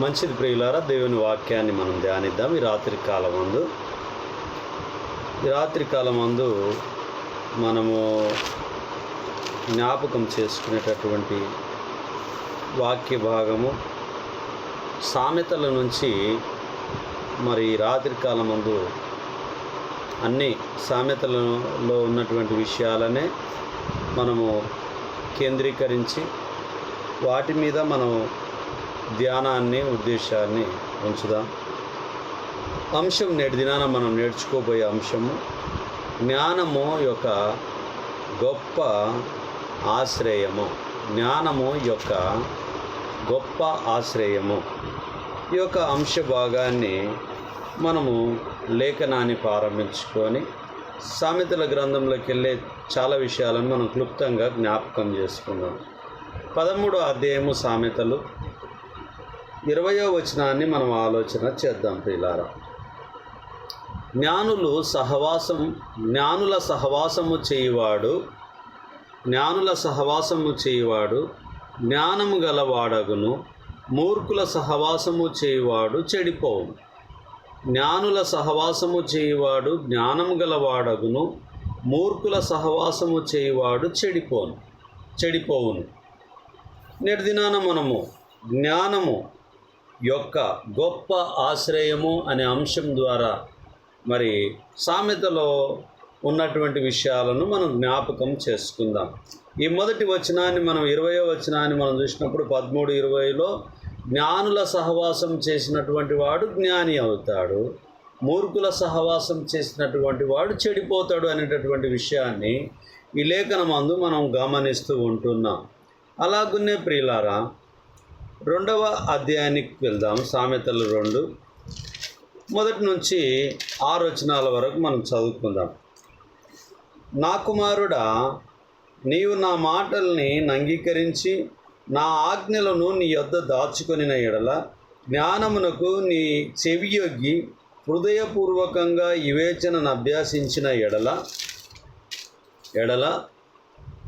మంచిది ప్రియులారా దేవుని వాక్యాన్ని మనం ధ్యానిద్దాం. ఈ రాత్రి కాలం అందు ఈ రాత్రి కాలం మనము జ్ఞాపకం చేసుకునేటటువంటి వాక్య భాగము సామెతల నుంచి మరి రాత్రికాలం రాత్రి కాలం అన్ని సామెతలలో ఉన్నటువంటి విషయాలనే మనము కేంద్రీకరించి వాటి మీద మనం ధ్యానాన్ని ఉద్దేశాన్ని ఉంచుదాం. అంశం నేటి దినాన మనం నేర్చుకోబోయే అంశము జ్ఞానము యొక్క గొప్ప ఆశ్రయము. జ్ఞానము యొక్క గొప్ప ఆశ్రయము. ఈ యొక్క అంశ భాగాన్ని మనము లేఖనాన్ని ప్రారంభించుకొని సామెతల గ్రంథంలోకి వెళ్ళే చాలా విషయాలను మనం క్లుప్తంగా జ్ఞాపకం చేసుకుందాం. పదమూడో అధ్యాయము సామెతలు. ఇరవయో వచనాన్ని మనం ఆలోచన చేద్దాం ప్రియులారా. జ్ఞానులు సహవాసం జ్ఞానుల సహవాసము చేయువాడు జ్ఞానుల సహవాసము చేయువాడు జ్ఞానము గలవాడగును మూర్ఖుల సహవాసము చేయువాడు చెడిపోవును. జ్ఞానుల సహవాసము చేయువాడు జ్ఞానము గలవాడగును మూర్ఖుల సహవాసము చేయువాడు చెడిపోను చెడిపోవును. నేటి దినాన మనము జ్ఞానము యొక్క గొప్ప ఆశ్రయము అనే అంశం ద్వారా మరి సామెతలో ఉన్నటువంటి విషయాలను మనం జ్ఞాపకం చేసుకుందాం. ఈ మొదటి వచనాన్ని మనం ఇరవయో వచనాన్ని మనం చూసినప్పుడు పదమూడు ఇరవైలో జ్ఞానుల సహవాసం చేసినటువంటి వాడు జ్ఞాని అవుతాడు. మూర్ఖుల సహవాసం చేసినటువంటి వాడు చెడిపోతాడు అనేటటువంటి విషయాన్ని ఈ లేఖనమందు మనం గమనిస్తూ ఉంటున్నాం. అలాగున్నే ప్రియులారా రెండవ అధ్యాయానికి వెళ్దాం. సామెతలు రెండు. మొదటి నుంచి ఆరు వచనాల వరకు మనం చదువుకుందాం. నా కుమారుడా నీవు నా మాటల్ని అంగీకరించి నా ఆజ్ఞలను నీ యొద్ద దాచుకొనిన ఎడల జ్ఞానమునకు నీ చెవియొగ్గి హృదయపూర్వకంగా వివేచనను అభ్యాసించిన ఎడల ఎడల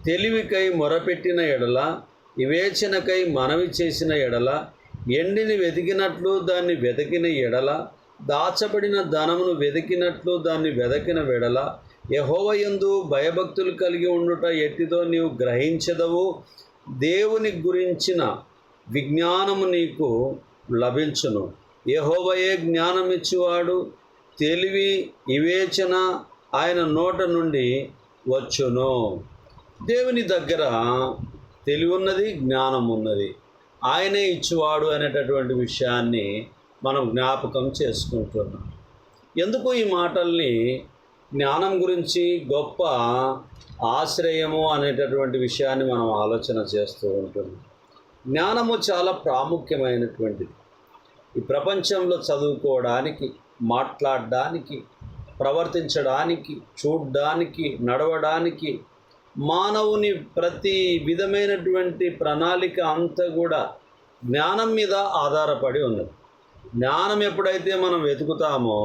తెలివికై మొరపెట్టిన ఎడల వివేచనకై మనవి చేసిన ఎడల ఎండిని వెతికినట్లు దాన్ని వెతికిన ఎడల దాచబడిన ధనమును వెతికినట్లు దాన్ని వెదకిన వెడల యహోవయందు భయభక్తులు కలిగి ఉండుట ఎట్టిదో నీవు గ్రహించదవు. దేవుని గురించిన విజ్ఞానము నీకు లభించును. యహోవయే జ్ఞానమిచ్చువాడు తెలివి వివేచన ఆయన నోట నుండి వచ్చును. దేవుని దగ్గర తెలివి ఉన్నది జ్ఞానం ఉన్నది ఆయనే ఇచ్చేవాడు అనేటటువంటి విషయాన్ని మనం జ్ఞాపకం చేసుకుంటున్నాం. ఎందుకు ఈ మాటల్ని జ్ఞానం గురించి గొప్ప ఆశ్రయము అనేటటువంటి విషయాన్ని మనం ఆలోచన చేస్తూ ఉంటున్నాం. జ్ఞానము చాలా ప్రాముఖ్యమైనటువంటిది. ఈ ప్రపంచంలో చదువుకోవడానికి మాట్లాడడానికి ప్రవర్తించడానికి చూడడానికి నడవడానికి మానవుని ప్రతి విధమైనటువంటి ప్రణాళిక అంతా కూడా జ్ఞానం మీద ఆధారపడి ఉన్నది. జ్ఞానం ఎప్పుడైతే మనం వెతుకుతామో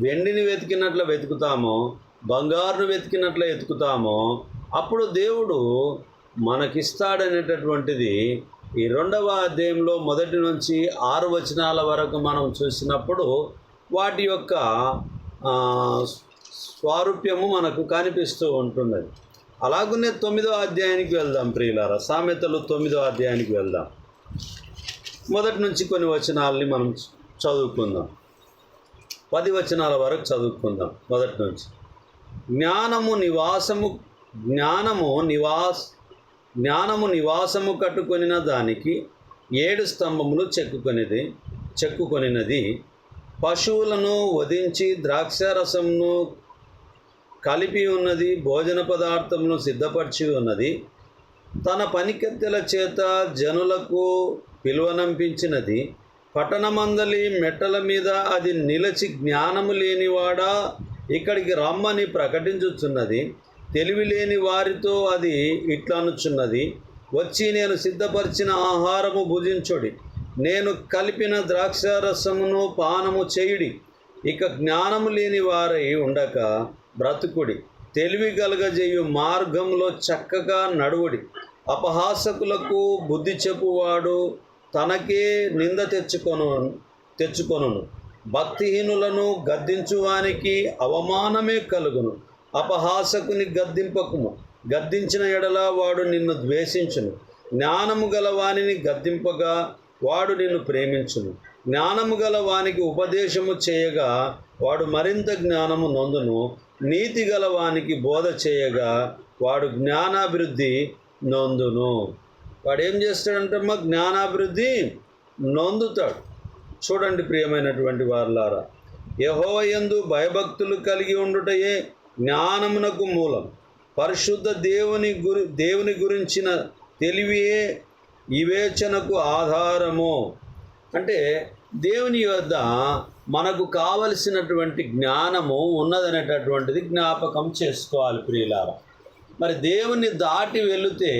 వెండిని వెతికినట్లు వెతుకుతామో బంగారును వెతికినట్లు వెతుకుతామో అప్పుడు దేవుడు మనకిస్తాడనేటటువంటిది ఈ రెండవ అధ్యాయంలో మొదటి నుంచి ఆరు వచనాల వరకు మనం చూసినప్పుడు వాటి యొక్క స్వారూప్యము మనకు కనిపిస్తూ ఉంటున్నది. అలాగనే తొమ్మిదో అధ్యాయానికి వెళ్దాం ప్రియులారా. సామెతలు తొమ్మిదో అధ్యాయానికి వెళ్దాం. మొదటి నుంచి కొన్ని వచనాలని మనం చదువుకుందాం. పది వచనాల వరకు చదువుకుందాం మొదటి నుంచి. జ్ఞానము నివాసము జ్ఞానము నివాస్ జ్ఞానము నివాసము కట్టుకొనిన దానికి ఏడు స్తంభములు చెక్కుకొనిది చెక్కుకొనినది. పశువులను వధించి ద్రాక్షారసమును కలిపి ఉన్నది భోజన పదార్థమును సిద్ధపరిచి ఉన్నది. తన పనికత్తెల చేత జనులకు పిలువనంపించినది. పట్టణమందలి మెట్టల మీద అది నిలచి జ్ఞానము లేనివాడా ఇక్కడికి రమ్మని ప్రకటించుచున్నది. తెలివి లేని వారితో అది ఇట్లనుచున్నది. వచ్చి నేను సిద్ధపరిచిన ఆహారము భుజించుడి. నేను కలిపిన ద్రాక్షారసమును పానము చేయుడి. ఇక జ్ఞానము లేని వారై ఉండక బ్రతుకుడి. తెలివి కలగజేయు మార్గంలో చక్కగా నడువుడి. అపహాసకులకు బుద్ధి చెప్పువాడు తనకే నింద తెచ్చుకొను తెచ్చుకొనును. భక్తిహీనులను గద్దించువానికి అవమానమే కలుగును. అపహాసకుని గద్దింపకుము. గద్దించిన ఎడల వాడు నిన్ను ద్వేషించును. జ్ఞానము గల వానిని గద్దింపగా వాడు నిన్ను ప్రేమించును. జ్ఞానము గల వానికి ఉపదేశము చేయగా వాడు మరింత జ్ఞానము నొందును. నీతి గల వానికి బోధ చేయగా వాడు జ్ఞానాభివృద్ధి నొందును. వాడు ఏం చేస్తాడంటే మా జ్ఞానాభివృద్ధి నొందుతాడు. చూడండి ప్రియమైనటువంటి వారులారా యహోవయందు భయభక్తులు కలిగి ఉండుటయే జ్ఞానమునకు మూలం. పరిశుద్ధ దేవుని గురి దేవుని గురించిన తెలివియే వివేచనకు ఆధారము. అంటే దేవుని యొద్ద మనకు కావలసినటువంటి జ్ఞానము ఉన్నదనేటటువంటిది జ్ఞాపకం చేసుకోవాలి ప్రియులారా. మరి దేవుని దాటి వెళితే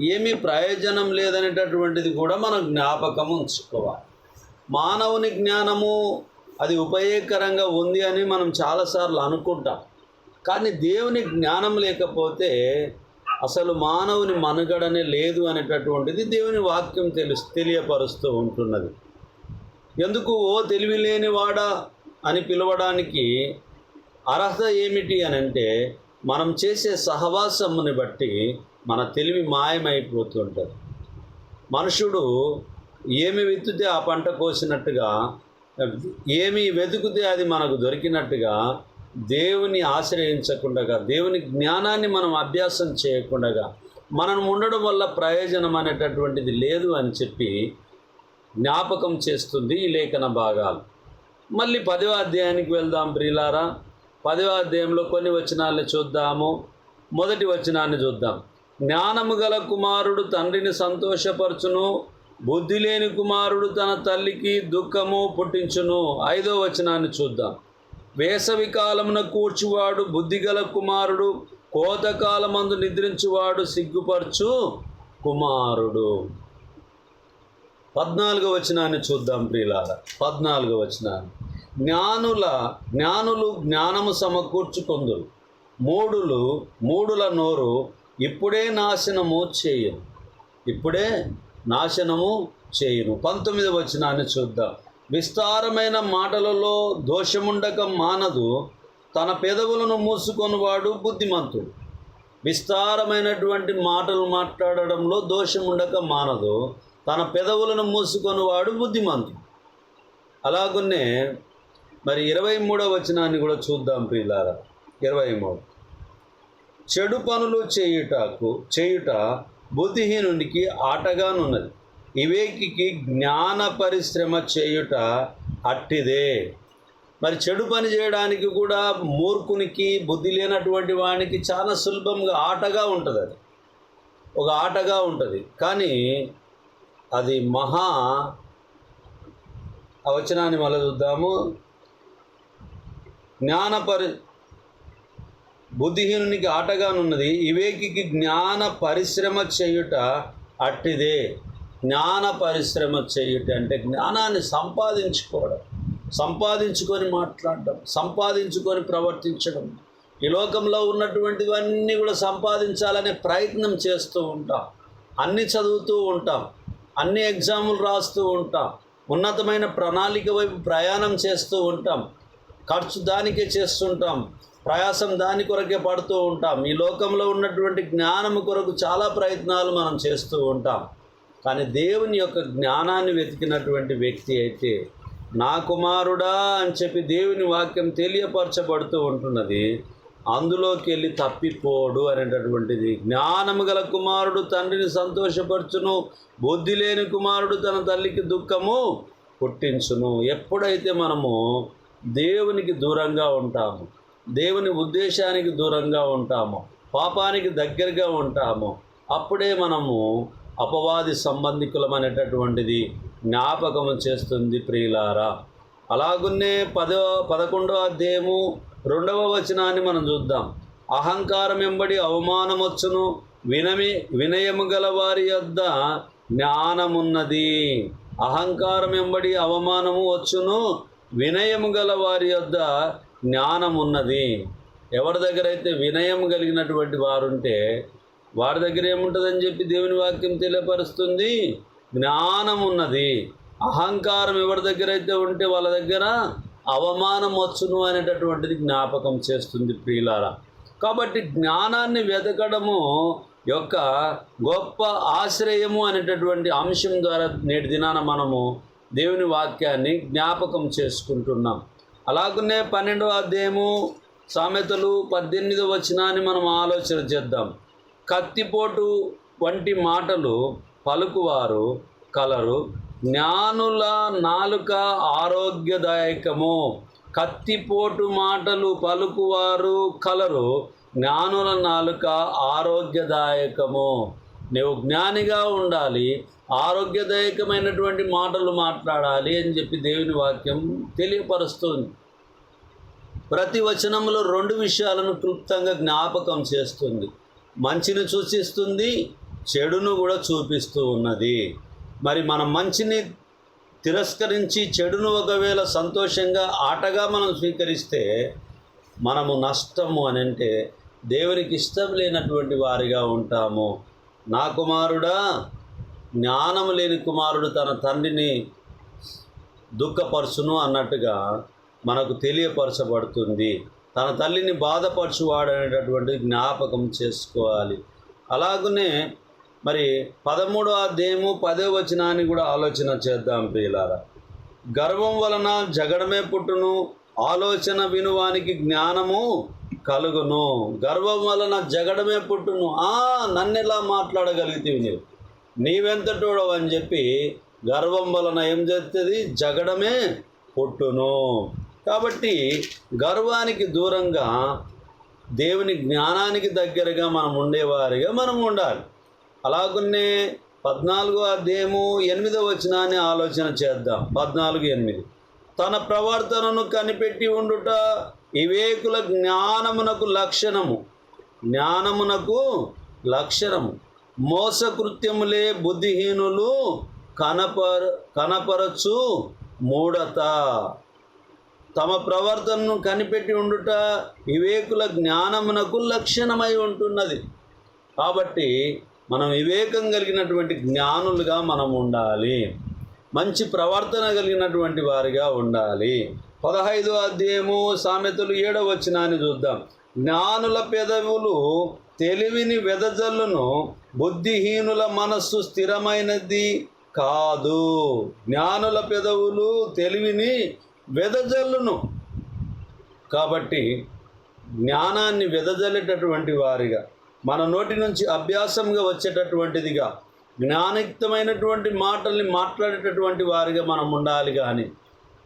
ఏమీ ప్రయోజనం లేదనేటటువంటిది కూడా మనం జ్ఞాపకం ఉంచుకోవాలి. మానవుని జ్ఞానము అది ఉపయోగకరంగా ఉంది అని మనం చాలాసార్లు అనుకుంటాం. కానీ దేవుని జ్ఞానం లేకపోతే అసలు మానవుని మనుగడనే లేదు అనేటటువంటిది దేవుని వాక్యం తెలుసు తెలియపరుస్తూ ఉంటున్నది. ఎందుకు ఓ తెలివి లేనివాడా అని పిలవడానికి అర్హత ఏమిటి అని అంటే మనం చేసే సహవాసముని బట్టి మన తెలివి మాయమైపోతుంటుంది. మనుషుడు ఏమి విత్తుతే ఆ పంట కోసినట్టుగా ఏమి వెతుకుతే అది మనకు దొరికినట్టుగా దేవుని ఆశ్రయించకుండా దేవుని జ్ఞానాన్ని మనం అభ్యాసం చేయకుండా మనం ఉండడం వల్ల ప్రయోజనం అనేటటువంటిది లేదు అని చెప్పి జ్ఞాపకం చేస్తుంది ఈ లేఖన భాగాలు. మళ్ళీ పదవ అధ్యాయానికి వెళ్దాం ప్రియులారా. పదవ అధ్యాయంలో కొన్ని వచనాలను చూద్దాము. మొదటి వచనాన్ని చూద్దాం. జ్ఞానము గల కుమారుడు తండ్రిని సంతోషపరచును. బుద్ధి లేని కుమారుడు తన తల్లికి దుఃఖము పుట్టించును. ఐదో వచనాన్ని చూద్దాం. వేసవి కాలమున కూర్చువాడు బుద్ధిగల కుమారుడు కోతకాలమందు నిద్రించువాడు సిగ్గుపరచు కుమారుడు. పద్నాలుగో వచనాన్ని చూద్దాం ప్రియులార. పద్నాలుగో వచనాన్ని. జ్ఞానుల జ్ఞానులు జ్ఞానము సమకూర్చుకొందురు. మూడులు మూడుల నోరు ఇప్పుడే నాశనము చేయను. ఇప్పుడే నాశనము చేయను. పంతొమ్మిది వచనాన్ని చూద్దాం. విస్తారమైన మాటలలో దోషముండక మానదు. తన పెదవులను మూసుకొనివాడు బుద్ధిమంతుడు. విస్తారమైనటువంటి మాటలు మాట్లాడడంలో దోషం మానదు. తన పెదవులను మూసుకొనివాడు బుద్ధిమంతుడు. అలాగున్నే మరి ఇరవై మూడవ వచనాన్ని కూడా చూద్దాం ప్రియులారా. ఇరవై మూడు. చెడు పనులు చేయుటకు చేయుట బుద్ధిహీనునికి ఆటగానున్నది. వివేకికి జ్ఞాన పరిశ్రమ చేయుట అట్టిదే. మరి చెడు పని చేయడానికి కూడా మూర్ఖునికి బుద్ధి లేనటువంటి వానికి చాలా సులభంగా ఆటగా ఉంటుంది అది ఒక ఆటగా ఉంటుంది. కానీ అది మహా అవచనాన్ని మళ్ళీ చూద్దాము. జ్ఞానపరి బుద్ధిహీనునికి ఆటగానున్నది వివేకికి జ్ఞాన పరిశ్రమ చేయుట అట్టిదే. జ్ఞాన పరిశ్రమ చేయుట అంటే జ్ఞానాన్ని సంపాదించుకోవడం సంపాదించుకొని మాట్లాడడం సంపాదించుకొని ప్రవర్తించడం. ఈ లోకంలో ఉన్నటువంటివన్నీ కూడా సంపాదించాలనే ప్రయత్నం చేస్తూ ఉంటాం. అన్నీ చదువుతూ ఉంటాం. అన్ని ఎగ్జాములు రాస్తూ ఉంటాం. ఉన్నతమైన ప్రణాళిక వైపు ప్రయాణం చేస్తూ ఉంటాం. ఖర్చు దానికే చేస్తుంటాం. ప్రయాసం దాని కొరకే పడుతూ ఉంటాం. ఈ లోకంలో ఉన్నటువంటి జ్ఞానము కొరకు చాలా ప్రయత్నాలు మనం చేస్తూ ఉంటాం. కానీ దేవుని యొక్క జ్ఞానాన్ని వెతికినటువంటి వ్యక్తి అయితే నా కుమారుడా అని చెప్పి దేవుని వాక్యం తెలియపరచబడుతూ ఉంటున్నది. అందులోకి వెళ్ళి తప్పిపోడు అనేటటువంటిది. జ్ఞానము గల కుమారుడు తండ్రిని సంతోషపరచును బుద్ధి లేని కుమారుడు తన తల్లికి దుఃఖము పుట్టించును. ఎప్పుడైతే మనము దేవునికి దూరంగా ఉంటాము దేవుని ఉద్దేశానికి దూరంగా ఉంటాము పాపానికి దగ్గరగా ఉంటాము అప్పుడే మనము అపవాది సంబంధికులం అనేటటువంటిది జ్ఞాపకము చేస్తుంది ప్రియులారా. అలాగున్నే పదో పదకొండో అధ్యాయము రెండవ వచనాన్ని మనం చూద్దాం. అహంకారం ఎంబడి అవమానమొచ్చును వినమి వినయము గల వారి యొద్ద జ్ఞానమున్నది. అహంకారం ఎంబడి అవమానము వచ్చును వినయము గల వారి యొద్ద జ్ఞానమున్నది. ఎవరి దగ్గర అయితే వినయం కలిగినటువంటి వారుంటే వారి దగ్గర ఏముంటుందని చెప్పి దేవుని వాక్యం తెలియపరుస్తుంది? జ్ఞానం ఉన్నది అహంకారం ఎవరి దగ్గర అయితే ఉంటే వాళ్ళ దగ్గర అవమానం వచ్చును అనేటటువంటిది జ్ఞాపకం చేస్తుంది ప్రియులారా. కాబట్టి జ్ఞానాన్ని వెతకడము యొక్క గొప్ప ఆశ్రయము అనేటటువంటి అంశం ద్వారా నేటి దినాన మనము దేవుని వాక్యాన్ని జ్ఞాపకం చేసుకుంటున్నాం. అలాగనే పన్నెండవ అధ్యాయము సామెతలు పద్దెనిమిదవ వచనాన్ని మనం ఆలోచన చేద్దాం. కత్తిపోటు వంటి మాటలు పలుకువారు కలరు జ్ఞానుల నాలుక ఆరోగ్యదాయకము. కత్తిపోటు మాటలు పలుకువారు కలరు. జ్ఞానుల నాలుక ఆరోగ్యదాయకము. నువ్వు జ్ఞానిగా ఉండాలి ఆరోగ్యదాయకమైనటువంటి మాటలు మాట్లాడాలి అని చెప్పి దేవుని వాక్యం తెలియపరుస్తుంది. ప్రతి వచనంలో రెండు విషయాలను క్లుప్తంగా జ్ఞాపకం చేస్తుంది. మంచిని సూచిస్తుంది చెడును కూడా చూపిస్తూ ఉన్నది. మరి మనం మంచిని తిరస్కరించి చెడును ఒకవేళ సంతోషంగా ఆటగా మనం స్వీకరిస్తే మనము నష్టము అని అంటే దేవునికి ఇష్టం లేనటువంటి వారిగా ఉంటాము. నా కుమారుడా జ్ఞానము లేని కుమారుడు తన తండ్రిని దుఃఖపరచును అన్నట్టుగా మనకు తెలియపరచబడుతుంది. తన తల్లిని బాధపరచువాడు అనేటటువంటి జ్ఞాపకం చేసుకోవాలి. అలాగనే మరి పదమూడో అధ్యాయము పదో వచనాన్ని కూడా ఆలోచన చేద్దాం ప్రియులారా. గర్వం వలన జగడమే పుట్టును ఆలోచన వినువానికి జ్ఞానము కలుగును. గర్వం వలన జగడమే పుట్టును. ఆ నన్నెలా మాట్లాడగలిగితే నీవు? నీవెంతటోడో అని చెప్పి గర్వం వలన ఏం చేస్తుంది జగడమే పుట్టును. కాబట్టి గర్వానికి దూరంగా దేవుని జ్ఞానానికి దగ్గరగా మనం ఉండేవారిగా మనం ఉండాలి. అలాగనే పద్నాలుగో అధ్యాయము ఎనిమిదో వచనాన్ని ఆలోచన చేద్దాం. పద్నాలుగు ఎనిమిది. తన ప్రవర్తనను కనిపెట్టి ఉండుట వివేకుల జ్ఞానమునకు లక్షణము. జ్ఞానమునకు లక్షణము. మోసకృత్యములే బుద్ధిహీనులు కనపర కనపరచు మూఢత తమ ప్రవర్తనను కనిపెట్టి ఉండుట వివేకుల జ్ఞానమునకు లక్షణమై ఉంటున్నది. కాబట్టి మనం వివేకం కలిగినటువంటి జ్ఞానులుగా మనం ఉండాలి. మంచి ప్రవర్తన కలిగినటువంటి వారిగా ఉండాలి. పదహైదో అధ్యాయము సామెతలు ఏడవ వచ్చినాన్ని చూద్దాం. జ్ఞానుల పెదవులు తెలివిని వెదజల్లును బుద్ధిహీనుల మనస్సు స్థిరమైనది కాదు. జ్ఞానుల పెదవులు తెలివిని వెదజల్లును. కాబట్టి జ్ఞానాన్ని వెదజల్లేటటువంటి వారిగా మన నోటి నుంచి అభ్యాసంగా వచ్చేటటువంటిదిగా జ్ఞానయుక్తమైనటువంటి మాటల్ని మాట్లాడేటటువంటి వారిగా మనం ఉండాలి కానీ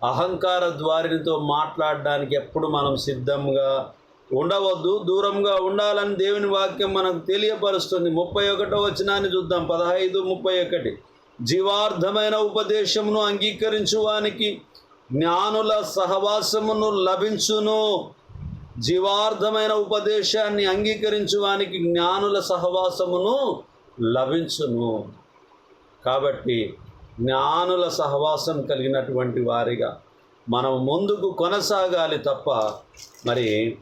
అహంకార ద్వారితో మాట్లాడడానికి ఎప్పుడు మనం సిద్ధంగా ఉండవద్దు. దూరంగా ఉండాలని దేవుని వాక్యం మనకు తెలియపరుస్తుంది. ముప్పై ఒకటో వచనాన్ని చూద్దాం. పదహైదు ముప్పై ఒకటి. జీవార్థమైన ఉపదేశమును అంగీకరించువానికి జ్ఞానుల సహవాసమును లభించును. జీవార్థమైన ఉపదేశాన్ని అంగీకరించువానికి జ్ఞానుల సహవాసమును లభించును. కాబట్టి జ్ఞానుల సహవాసం కలిగినటువంటి వారిగా మనం ముందుకు కొనసాగాలి తప్ప మరి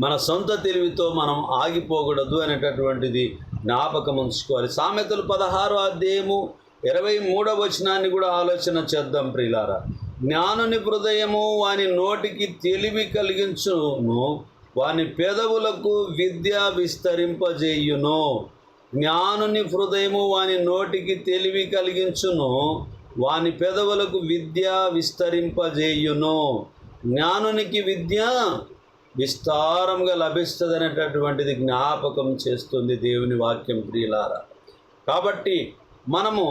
మన సొంత తెలివితో మనం ఆగిపోకూడదు అనేటటువంటిది జ్ఞాపకం ఉంచుకోవాలి. సామెతలు పదహారో అధ్యాయము ఇరవై మూడవ వచనాన్ని కూడా ఆలోచన చేద్దాం ప్రియులారా. జ్ఞానుని హృదయము వాని నోటికి తెలివి కలిగించును వాని పెదవులకు విద్య విస్తరింపజేయును. జ్ఞానుని హృదయము వాని నోటికి తెలివి కలిగించును వాని పెదవులకు విద్య విస్తరింపజేయును. జ్ఞానునికి విద్య విస్తారంగా లభిస్తుంది అనేటటువంటిది జ్ఞాపకం చేస్తుంది దేవుని వాక్యం ప్రియులారా. కాబట్టి మనము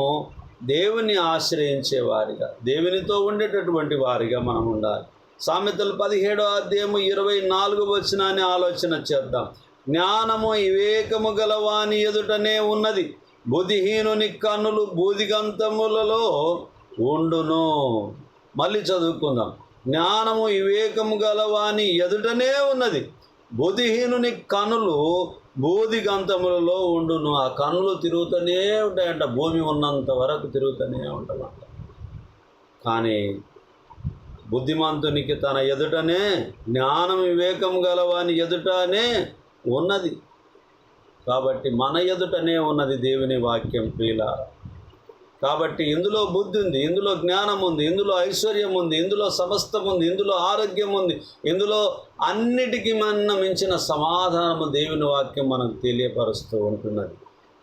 దేవుని ఆశ్రయించే వారిగా దేవునితో ఉండేటటువంటి వారిగా మనం ఉండాలి. సామెతలు పదిహేడో అధ్యాయము ఇరవై నాలుగు వచ్చినాన్ని ఆలోచన చేద్దాం. జ్ఞానము వివేకము గలవాని ఎదుటనే ఉన్నది. బుద్ధిహీనుని కన్నులు బూదిగంతములలో ఉండును. మళ్ళీ చదువుకుందాం. జ్ఞానము వివేకము గలవాని ఎదుటనే ఉన్నది. బుద్ధిహీనుని కనులు బోధిగంతములలో ఉండును. ఆ కనులు తిరుగుతూనే ఉంటాయంట. భూమి ఉన్నంత వరకు తిరుగుతూనే ఉంటామంట కానీ బుద్ధిమంతునికి తన ఎదుటనే జ్ఞానం వివేకం గలవాని ఎదుటనే ఉన్నది. కాబట్టి మన ఎదుటనే ఉన్నది దేవుని వాక్యం ప్రియుల. కాబట్టి ఇందులో బుద్ధి ఉంది ఇందులో జ్ఞానం ఉంది ఇందులో ఐశ్వర్యం ఉంది ఇందులో సమస్తం ఉంది ఇందులో ఆరోగ్యం ఉంది ఇందులో అన్నిటికీ మన మించిన సమాధానము దేవుని వాక్యం మనకు తెలియపరుస్తూ ఉంటున్నది.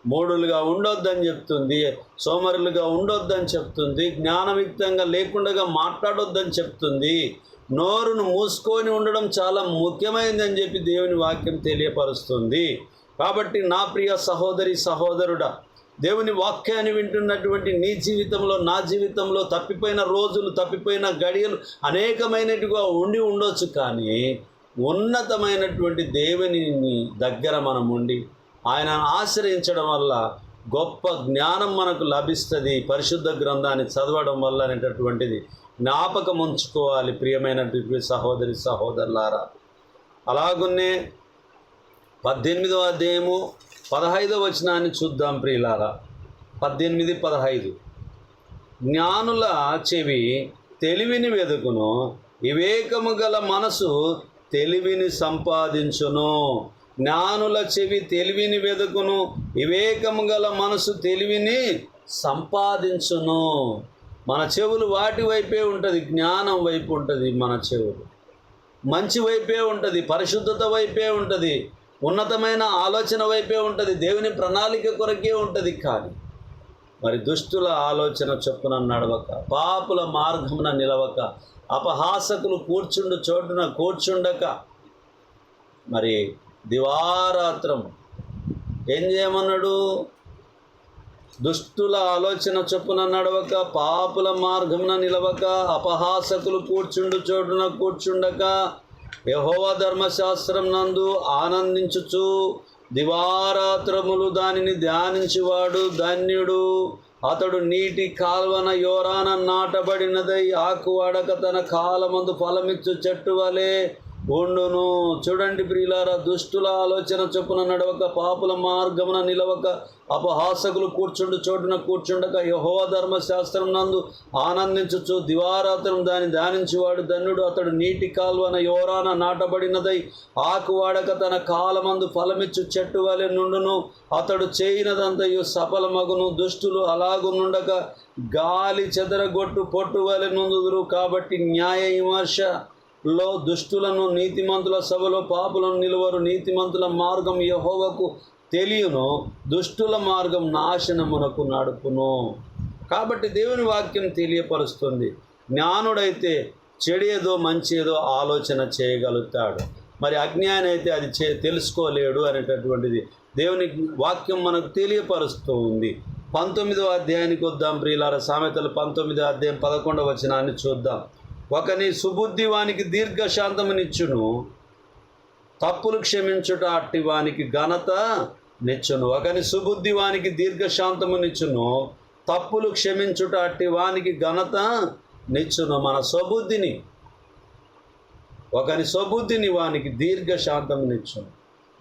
మూడులుగా ఉండొద్దని చెప్తుంది సోమరులుగా ఉండొద్దని చెప్తుంది జ్ఞానయుక్తంగా లేకుండా మాట్లాడొద్దని చెప్తుంది. నోరును మూసుకొని ఉండడం చాలా ముఖ్యమైనదని చెప్పి దేవుని వాక్యం తెలియపరుస్తుంది. కాబట్టి నా ప్రియ సహోదరి సహోదరుడా దేవుని వాక్యాన్ని వింటున్నటువంటి నీ జీవితంలో నా జీవితంలో తప్పిపోయిన రోజులు తప్పిపోయిన గడియలు అనేకమైనట్టుగా ఉండి ఉండొచ్చు కానీ ఉన్నతమైనటువంటి దేవుని దగ్గర మనం ఉండి ఆయనను ఆశ్రయించడం వల్ల గొప్ప జ్ఞానం మనకు లభిస్తుంది పరిశుద్ధ గ్రంథాన్ని చదవడం వల్ల అనేటటువంటిది జ్ఞాపకం ఉంచుకోవాలి. ప్రియమైనటువంటి సహోదరి సహోదరులారా అలాగున్నే పద్దెనిమిదవ అధ్యాయము పదహైదవ వచనాన్ని చూద్దాం ప్రియులారా. పద్దెనిమిది పదహైదు. జ్ఞానుల చెవి తెలివిని వెదుకును వివేకము గల మనసు తెలివిని సంపాదించును. జ్ఞానుల చెవి తెలివిని వెదుకును వివేకము గల మనసు తెలివిని సంపాదించును. మన చెవులు వాటి వైపే ఉంటుంది జ్ఞానం వైపు ఉంటుంది మన చెవులు. మంచి వైపే ఉంటుంది పరిశుద్ధత వైపే ఉంటుంది ఉన్నతమైన ఆలోచన వైపే ఉంటుంది దేవుని ప్రణాళిక కొరకే ఉంటుంది కానీ. మరి దుష్టుల ఆలోచన చొప్పున నడవక పాపుల మార్గమున నిలవక అపహాసకులు కూర్చుండు చోటున కూర్చుండక మరి దివారాత్రం ఏం చేయమన్నాడు? దుష్టుల ఆలోచన చొప్పున నడవక పాపుల మార్గమున నిలవక అపహాసకులు కూర్చుండు చోటున కూర్చుండక యహోవా ధర్మశాస్త్రం నందు ఆనందించుచు దివారాత్రములు దానిని ధ్యానించివాడు ధన్యుడు. అతడు నీటి కాల్వన యోరాన నాటబడినదై ఆకు తన కాలమందు ఫలమిచ్చు చెట్టు వలె ఉండును. చూడండి ప్రియులారా దుష్టుల ఆలోచన చొప్పున నడవక పాపుల మార్గమున నిలవక అపహాసకులు కూర్చుండు చోటున కూర్చుండక యహోవ ధర్మశాస్త్రం నందు ఆనందించుచు దివారాత్రం దాన్ని ధ్యానించేవాడు ధన్యుడు. అతడు నీటి కాల్వన యోరాన నాటబడినదై ఆకు వాడక తన కాలమందు ఫలమిచ్చు చెట్టు వలె నుండును. అతడు చేయినదంతయు సఫలమగును. దుష్టులు అలాగు నుండక గాలి చెదరగొట్టు పొట్టు వలె నుందుదురు. కాబట్టి న్యాయ విమర్శ లో దుష్టులను నీతిమంతుల సభలో పాపులను నిలువరు. నీతిమంతుల మార్గం యహోవకు తెలియను. దుష్టుల మార్గం నాశనమునకు నడుపును. కాబట్టి దేవుని వాక్యం తెలియపరుస్తుంది. జ్ఞానుడైతే చెడేదో మంచేదో ఆలోచన చేయగలుగుతాడు. మరి అజ్ఞాని అయితే అది చే తెలుసుకోలేడు అనేటటువంటిది దేవుని వాక్యం మనకు తెలియపరుస్తూ ఉంది పంతొమ్మిదో అధ్యాయానికి వద్దాం ప్రియులార. సామెతలు పంతొమ్మిదో అధ్యాయం పదకొండవ వచనాన్ని చూద్దాం. ఒకని సుబుద్ధి వానికి దీర్ఘశాంతమునిచ్చును తప్పులు క్షమించుట అట్టి వానికి ఘనత నిచ్చును. ఒకని సుబుద్ధి వానికి దీర్ఘశాంతమునిచ్చును తప్పులు క్షమించుట అట్టి వానికి ఘనత నిచ్చును. మన స్వబుద్ధిని ఒకని స్వబుద్ధిని వానికి దీర్ఘశాంతమునిచ్చును.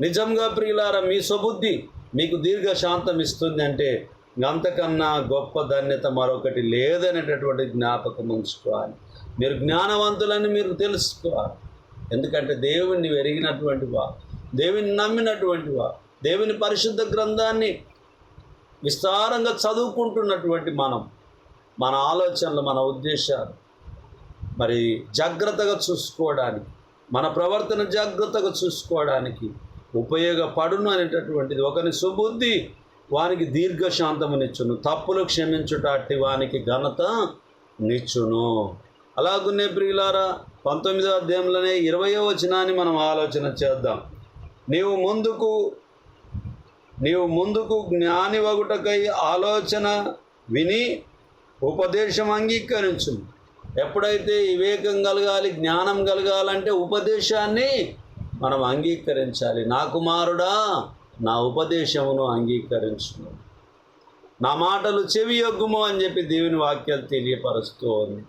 నిజంగా ప్రియులారా మీ స్వబుద్ధి మీకు దీర్ఘశాంతం ఇస్తుంది అంటే అంతకన్నా గొప్ప ధన్యత మరొకటి లేదనేటటువంటి జ్ఞాపకం ఉంచుకోవాలి. మీరు జ్ఞానవంతులని మీరు తెలుసుకోవాలి. ఎందుకంటే దేవుణ్ణి ఎరిగినటువంటి వా దేవుని నమ్మినటువంటి వా దేవుని పరిశుద్ధ గ్రంథాన్ని విస్తారంగా చదువుకుంటున్నటువంటి మనం మన ఆలోచనలు మన ఉద్దేశాలు మరి జాగ్రత్తగా చూసుకోవడానికి మన ప్రవర్తన జాగ్రత్తగా చూసుకోవడానికి ఉపయోగపడును అనేటటువంటిది. ఒకని సుబుద్ధి వానికి దీర్ఘశాంతమునిచ్చును. తప్పులు క్షమించుట అట్టి వానికి ఘనత నిచ్చును. అలాగున్నే ప్రియులారా పంతొమ్మిదో అధ్యాయంలోనే ఇరవయో వచనాన్ని మనం ఆలోచన చేద్దాం. నీవు ముందుకు నీవు ముందుకు జ్ఞాని వగుటకై ఆలోచన విని ఉపదేశం అంగీకరించు ఎప్పుడైతే వివేకం కలగాలి జ్ఞానం కలగాలంటే ఉపదేశాన్ని మనం అంగీకరించాలి. నా కుమారుడా నా ఉపదేశమును అంగీకరించు నా మాటలు చెవి యొగ్గుము అని చెప్పి దేవుని వాక్యాలు తెలియపరుస్తూ ఉంది.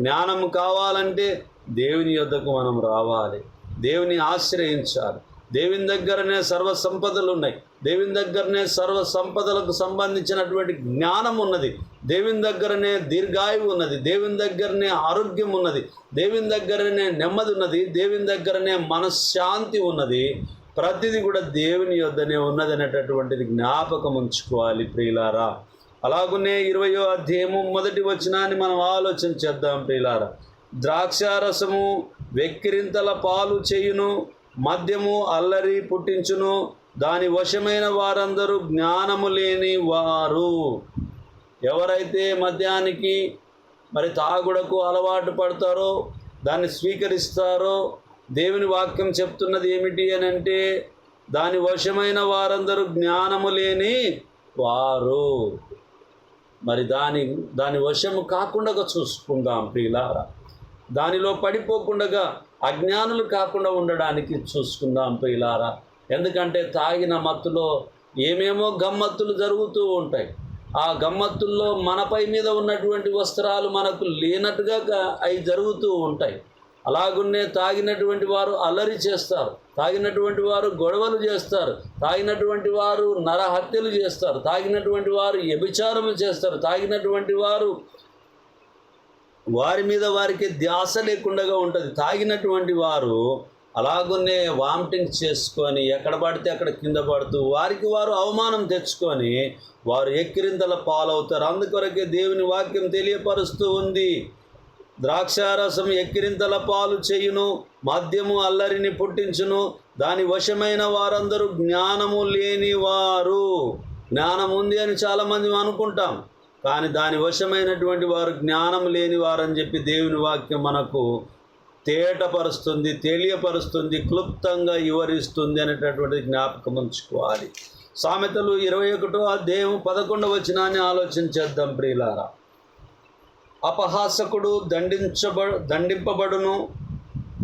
జ్ఞానం కావాలంటే దేవుని యొద్దకు మనం రావాలి. దేవుని ఆశ్రయించాలి. దేవుని దగ్గరనే సర్వ సంపదలు ఉన్నాయి. దేవుని దగ్గరనే సర్వ సంపదలకు సంబంధించినటువంటి జ్ఞానం ఉన్నది. దేవుని దగ్గరనే దీర్ఘాయువు ఉన్నది. దేవుని దగ్గరనే ఆరోగ్యం ఉన్నది. దేవుని దగ్గరనే నెమ్మది ఉన్నది. దేవుని దగ్గరనే మనశ్శాంతి ఉన్నది. ప్రతిదీ కూడా దేవుని యొద్దనే ఉన్నది అనేటటువంటిది జ్ఞాపకం ఉంచుకోవాలి ప్రియులారా. అలాగునే ఇరవయో అధ్యాయము మొదటి వచనాన్ని మనం ఆలోచన చేద్దాం ప్రియులారా. ద్రాక్షారసము వెక్కిరింతల పాలు చేయును మద్యము అల్లరి పుట్టించును దాని వశమైన వారందరూ జ్ఞానము లేని వారు. ఎవరైతే మద్యానికి మరి తాగుడకు అలవాటు పడతారో దాన్ని స్వీకరిస్తారో దేవుని వాక్యం చెప్తున్నది ఏమిటి అని అంటే దాని వశమైన వారందరూ జ్ఞానము లేని వారు. మరి దాని దాని వశము కాకుండా చూసుకుందాం ప్రియులారా. దానిలో పడిపోకుండా అజ్ఞానులు కాకుండా ఉండడానికి చూసుకుందాం ప్రియులారా. ఎందుకంటే తాగిన మత్తులో ఏమేమో గమ్మత్తులు జరుగుతూ ఉంటాయి. ఆ గమ్మత్తుల్లో మనపై మీద ఉన్నటువంటి వస్త్రాలు మనకు లేనట్టుగా అవి జరుగుతూ ఉంటాయి. అలాగున్నే తాగినటువంటి వారు అల్లరి చేస్తారు. తాగినటువంటి వారు గొడవలు చేస్తారు. తాగినటువంటి వారు నరహత్యలు చేస్తారు. తాగినటువంటి వారు వ్యభిచారము చేస్తారు. తాగినటువంటి వారు వారి మీద వారికి ధ్యాస లేకుండా ఉంటుంది. తాగినటువంటి వారు అలాగునే వామిటింగ్ చేసుకొని ఎక్కడ పడితే అక్కడ కింద పడుతూ వారికి వారు అవమానం తెచ్చుకొని వారు ఎక్కిరింతల పాలవుతారు. అందుకొరకే దేవుని వాక్యం తెలియపరుస్తూ ఉంది. ద్రాక్షారసం ఎక్కిరింతల పాలు చేయును మద్యము అల్లరిని పుట్టించును. దాని వశమైన వారందరూ జ్ఞానము లేనివారు. జ్ఞానం ఉంది అని చాలామంది అనుకుంటాం కానీ దాని వశమైనటువంటి వారు జ్ఞానం లేని వారని చెప్పి దేవుని వాక్యం మనకు తేటపరుస్తుంది తెలియపరుస్తుంది క్లుప్తంగా వివరిస్తుంది అనేటటువంటి జ్ఞాపకం ఉంచుకోవాలి. సామెతలు ఇరవై ఒకటో అధ్యాయం పదకొండవ వచనాన్ని ఆలోచన చేద్దాం ప్రియులారా. అపహాసకుడు దండించబ దండింపబడును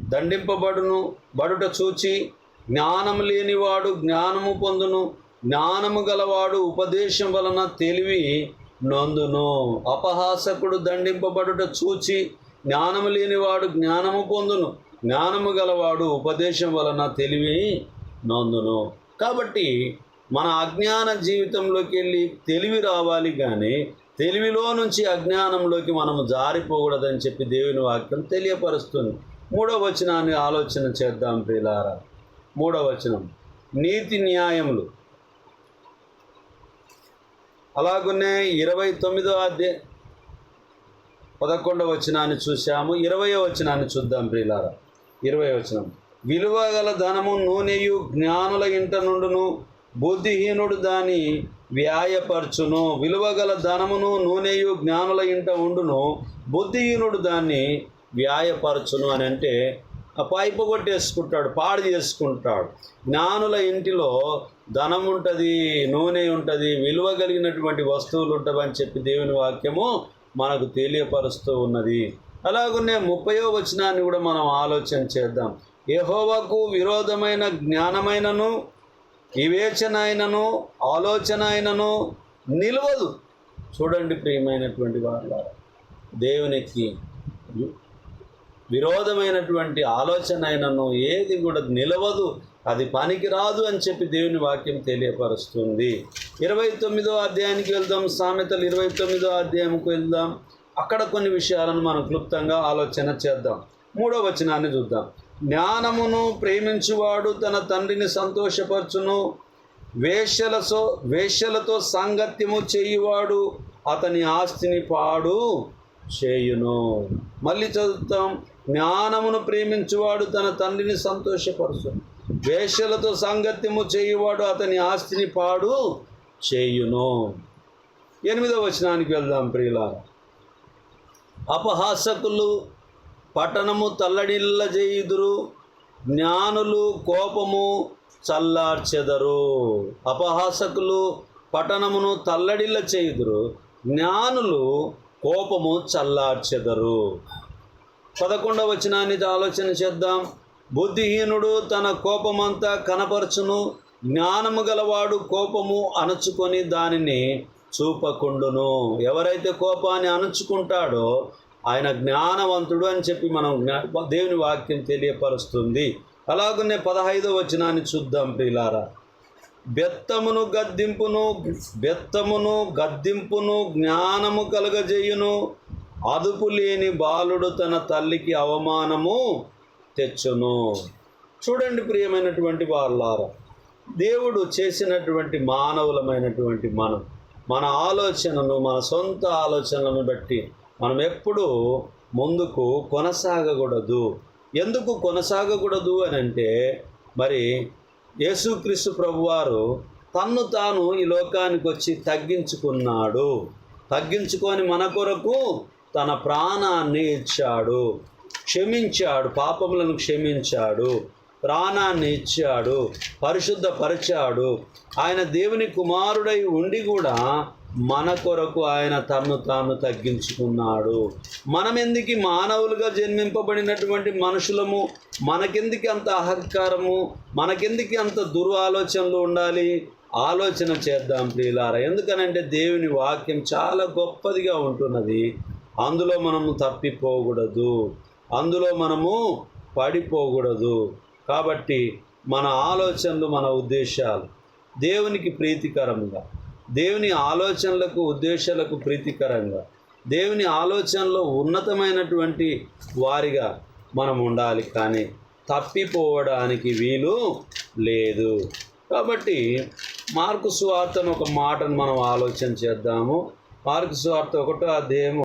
దండింపబడును బడుట చూచి జ్ఞానము లేనివాడు జ్ఞానము పొందును జ్ఞానము గలవాడు ఉపదేశం వలన తెలివి నందును. అపహాసకుడు దండింపబడుట చూచి జ్ఞానము లేనివాడు జ్ఞానము పొందును జ్ఞానము గలవాడు ఉపదేశం వలన తెలివి నందును. కాబట్టి మన అజ్ఞాన జీవితంలోకి వెళ్ళి తెలివి రావాలి కానీ తెలివిలో నుంచి అజ్ఞానంలోకి మనము జారిపోకూడదని చెప్పి దేవుని వాక్యం తెలియపరుస్తుంది. మూడవ వచనాన్ని ఆలోచన చేద్దాం ప్రియులారా. మూడవ వచనం. నీతి న్యాయములు. అలాగనే ఇరవై తొమ్మిదో అధ్యాయ పదకొండవ వచనాన్ని చూశాము. ఇరవయో వచనాన్ని చూద్దాం ప్రియులారా. ఇరవై వచనం. విలువ గల ధనము నూనెయు జ్ఞానుల ఇంట నుండును బుద్ధిహీనుడు దాని వ్యాయపరచును. విలువగల ధనమును నూనెయు జ్ఞానుల ఇంట ఉండును. బుద్ధిహీనుడు దాన్ని వ్యాయపరచును అని అంటే ఆ పైపు కొట్టేసుకుంటాడు పాడు చేసుకుంటాడు. జ్ఞానుల ఇంటిలో ధనం ఉంటుంది నూనె ఉంటుంది విలువ కలిగినటువంటి వస్తువులు ఉంటావని చెప్పి దేవుని వాక్యము మనకు తెలియపరుస్తూ ఉన్నది. అలాగనే ముప్పయో వచనాన్ని కూడా మనం ఆలోచన చేద్దాం. యెహోవాకు విరోధమైన జ్ఞానమైనను వివేచన అయినను ఆలోచన అయినను నిలవదు. చూడండి ప్రియమైనటువంటి వాళ్ళ దేవునికి విరోధమైనటువంటి ఆలోచన అయినను ఏది కూడా నిలవదు అది పనికి రాదు అని చెప్పి దేవుని వాక్యం తెలియపరుస్తుంది. ఇరవై తొమ్మిదో అధ్యాయానికి వెళ్దాం సామెతలు ఇరవై తొమ్మిదో అధ్యాయంకి వెళ్దాం. అక్కడ కొన్ని విషయాలను మనం క్లుప్తంగా ఆలోచన చేద్దాం. మూడో వచనాన్ని చూద్దాం. జ్ఞానమును ప్రేమించువాడు తన తండ్రిని సంతోషపరచును. వేశ్యలతో వేశ్యలతో సాంగత్యము చేయువాడు అతని ఆస్తిని పాడు చేయును. మళ్ళీ చదువుతాం. జ్ఞానమును ప్రేమించువాడు తన తండ్రిని సంతోషపరచును. వేశ్యలతో సాంగత్యము చేయువాడు అతని ఆస్తిని పాడు చేయును. ఎనిమిదవ వచనానికి వెళ్దాం ప్రియుల అపహాసకులు పట్టణము తల్లడిల్ల చేయుదురు జ్ఞానులు కోపము చల్లార్చెదరు. అపహాసకులు పట్టణమును తల్లడిల్ల చేయుదురు జ్ఞానులు కోపము చల్లార్చెదరు. పదకొండవ వచనాన్ని ఆలోచన చేద్దాం. బుద్ధిహీనుడు తన కోపమంతా కనపరచును. జ్ఞానము గలవాడు కోపము అణచుకొని దానిని చూపకుండును. ఎవరైతే కోపాన్ని అణుచుకుంటాడో ఆయన జ్ఞానవంతుడు అని చెప్పి మనం జ్ఞా- దేవుని వాక్యం తెలియపరుస్తుంది. అలాగనే పదహైదవ వచనాన్ని చూద్దాం ప్రియులారా. బెత్తమును గద్దింపును బెత్తమును గద్దింపును జ్ఞానము కలగజేయును అదుపు లేని బాలుడు తన తల్లికి అవమానము తెచ్చును. చూడండి ప్రియమైనటువంటి వాళ్ళారా దేవుడు చేసినటువంటి మానవులమైనటువంటి మనం మన ఆలోచనను మన సొంత ఆలోచనలను బట్టి మనం ఎప్పుడూ ముందుకు కొనసాగకూడదు. ఎందుకు కొనసాగకూడదు అని అంటే మరి యేసుక్రీస్తు ప్రభువారు తన్ను తాను ఈ లోకానికి వచ్చి తగ్గించుకున్నాడు. తగ్గించుకొని మన కొరకు తన ప్రాణాన్ని ఇచ్చాడు. క్షమించాడు పాపములను క్షమించాడు. ప్రాణాన్ని ఇచ్చాడు పరిశుద్ధపరిచాడు. ఆయన దేవుని కుమారుడై ఉండి కూడా మన కొరకు ఆయన తన్ను తాను తగ్గించుకున్నాడు. మనం ఎందుకు మానవులుగా జన్మింపబడినటువంటి మనుషులము? మనకెందుకు అంత అహంకారము? మనకెందుకు అంత దురాలోచనలు ఉండాలి? ఆలోచన చేద్దాం ప్రియులారా. ఎందుకనంటే దేవుని వాక్యం చాలా గొప్పదిగా ఉంటున్నది. అందులో మనము తప్పిపోకూడదు. అందులో మనము పడిపోకూడదు. కాబట్టి మన ఆలోచనలు మన ఉద్దేశాలు దేవునికి ప్రీతికరంగా దేవుని ఆలోచనలకు ఉద్దేశాలకు ప్రీతికరంగా దేవుని ఆలోచనలో ఉన్నతమైనటువంటి వారిగా మనం ఉండాలి కానీ తప్పిపోవడానికి వీలు లేదు. కాబట్టి మార్కు సువార్తను ఒక మాటను మనం ఆలోచన చేద్దాము. మార్కు సువార్త ఒకటో అధ్యాయం